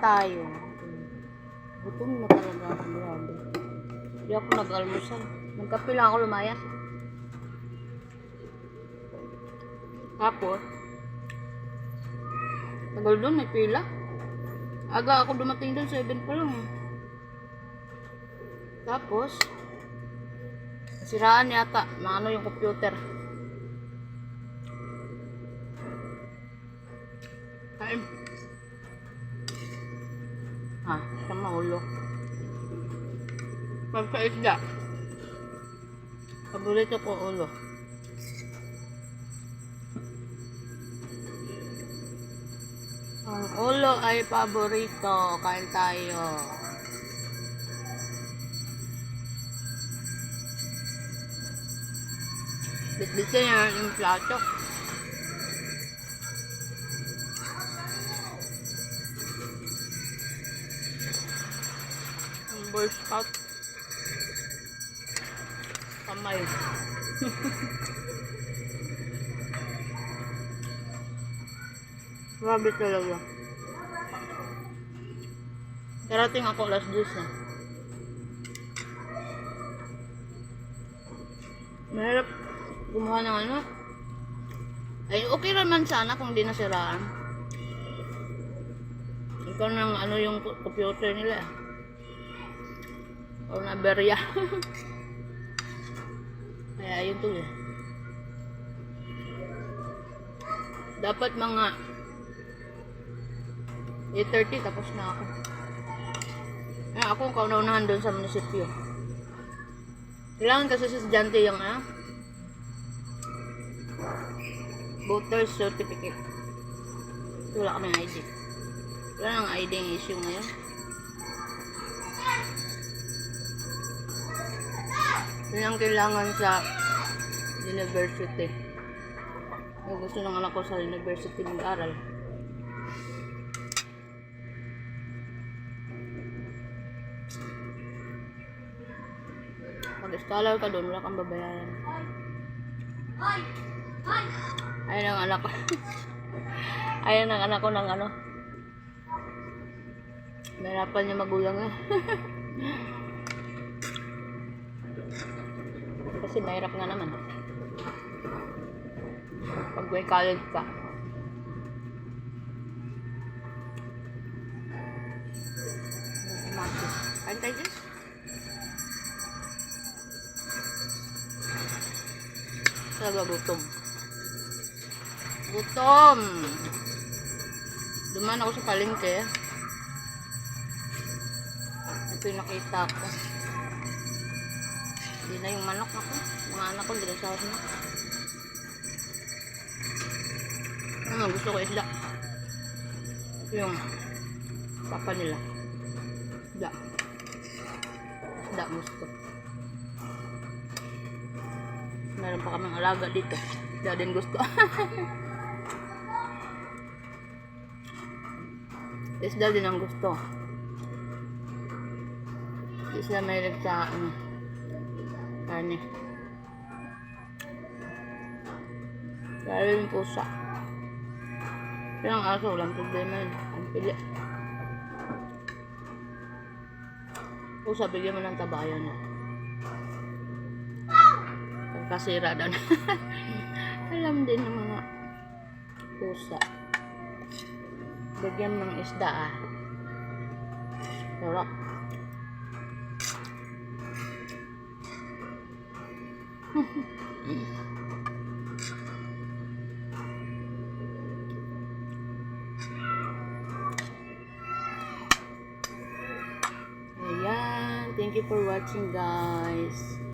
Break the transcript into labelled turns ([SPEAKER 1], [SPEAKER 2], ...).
[SPEAKER 1] tayo. Gutom na talaga ako, grabe. Hindi ako nag-almusal. Nagkape lang ako lumaya. Tapos, tagal doon, may pila. Aga ako dumating doon, 7 pa lang. eh. Tapos, siraan yata, maano yung computer. Kain. Sa maulo. Pagkaisda. Paborito ko ulo. Ang ulo ay paborito. Kain tayo. Bitbitin niya yung plato. Boy Scout. Kamay. Grabe talaga. Karating ako last juice na. Mahirap gumawa ng ano. Ay, okay naman sana kung di nasiraan. Ikaw ng ano yung co- computer nila. O na berya. Kaya yun to eh. Dapat mga 8.30 tapos na ako. Eh, ako ang kauna-unahan doon sa munisipyo. Kailangan kasi sa estudyante yung ah, voter's certificate. Wala kami ID. Wala nang ID ang issue ngayon. Yun ang kailangan sa university. Kung gusto ng anak ko sa university mag-aral. Mag-scholar ka doon, wala kang babayaran. Ayun ang anak ko. Ayun ang anak ko ng ano. Mahirapan niya magulang eh. Kasi mahirap nga naman. Pag may college ka. Kain tayo dyan? Talaga gutom. Gutom! Duman ako sa palengke. Ito yung nakita ko. Hindi na yung manok ako. Mga anak ko, hindi na sahod na. Ano, gusto ko isda. Ito yung papa nila. Isda. Isda gusto. Meron pa kaming alaga dito. Isda din gusto. Isda din ang gusto. Hindi sila mahilig sa ano, karne. Lalo yung pusa. Pero ang aso, walang problema yun. Ang pili. Pusa, bigyan mo ng tabayan na. Pagkasira daw na. Alam din ng mga pusa. Bigyan ng isda ah. Sarap. Ayan. Thank you for watching guys.